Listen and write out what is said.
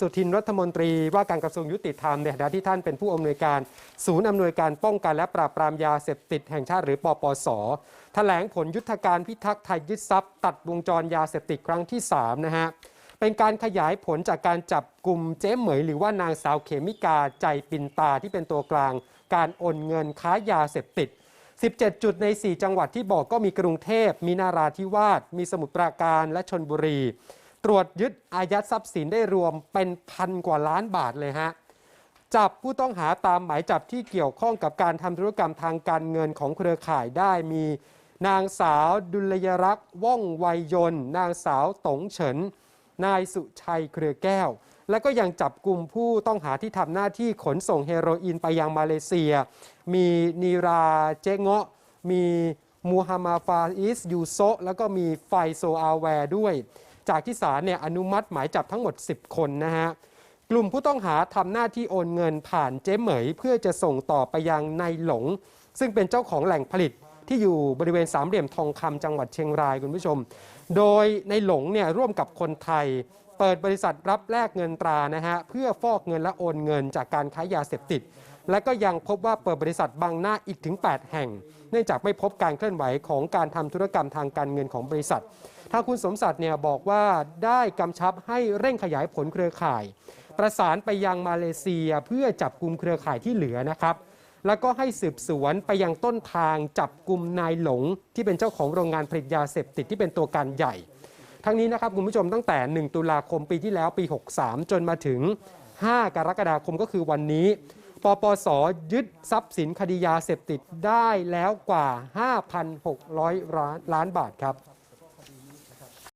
สุทินรัฐมนตรีว่าการกระทรวงยุติธรรมในฐานะที่ท่านเป็นผู้อำนวยการ ศูนย์อำนวยการป้องกันและปราบปรามยาเสพติดแห่งชาติหรือปปสแถลงผลยุทธการพิทักษ์ไทยยึดทรัพย์ ตัดวงจรยาเสพติดครั้งที่ 3 นะฮะ เป็นการขยายผลจากการจับกลุ่มเจ๊เหมยหรือว่านางสาวเขมิกาใจปินตาที่เป็นตัวกลาง การโอนเงินค้ายาเสพติด 17 จุดใน 4 จังหวัดที่บอกก็มีกรุงเทพมีนาราธิวาสมีสมุทรปราการและชนบุรี ตรวจยึดอายัดทรัพย์สินได้รวมเป็นพันกว่าล้านบาทเลยฮะจับผู้ต้องหาตามหมายจับที่เกี่ยวข้องกับการทำธุรกรรมทางการเงินของเครือข่ายได้มีนางสาวดุลยรักษ์ว่องไวยยนนางสาวตงเฉิน นายสุชัยเครือแก้ว และก็ยังจับกลุ่มผู้ต้องหาที่ทำหน้าที่ขนส่งเฮโรอีนไปยังมาเลเซีย มีนีราเจเงาะ มีมูฮัมหมัดฟาอิสยูโซแล้วก็มีไฟโซอาแวร์ด้วย จากที่ศาลเนี่ยอนุมัติหมายจับทั้งหมด 10 คนนะฮะกลุ่มผู้ต้องหาทำหน้าที่โอนเงินผ่านเจ๊เหมย เพื่อจะส่งต่อไปยังนายหลง ซึ่งเป็นเจ้าของแหล่งผลิตที่อยู่บริเวณสามเหลี่ยมทองคำจังหวัดเชียงรายคุณผู้ชม โดยในหลงเนี่ยร่วมกับคนไทย เปิดบริษัทรับแลกเงินตรานะฮะเพื่อฟอกเงินและโอนเงินจากการค้ายาเสพติด และก็ยังพบว่าเปิดบริษัทบางหน้าอีกถึง 8 แห่ง เนื่องจากไม่พบการเคลื่อนไหวของการทำธุรกรรมทางการเงินของบริษัท ทางคุณสมศักดิ์เนี่ยบอกว่าได้กำชับให้เร่งขยายผลเครือข่าย ประสานไปยังมาเลเซียเพื่อจับกลุ่มเครือข่ายที่เหลือนะครับแล้วก็ให้สืบสวนไปยังต้นทางจับกลุ่มนายหลง ที่เป็นเจ้าของโรงงานผลิตยาเสพติดที่เป็นตัวการใหญ่ ทั้งนี้นะครับคุณผู้ชมตั้งแต่ 1 ตุลาคมปีที่แล้วปี 63 จนมาถึง 5 กรกฎาคมก็คือวันนี้ ปปสยึดทรัพย์สินคดียาเสพติดได้แล้วกว่า 5,600 ล้านล้านบาทครับ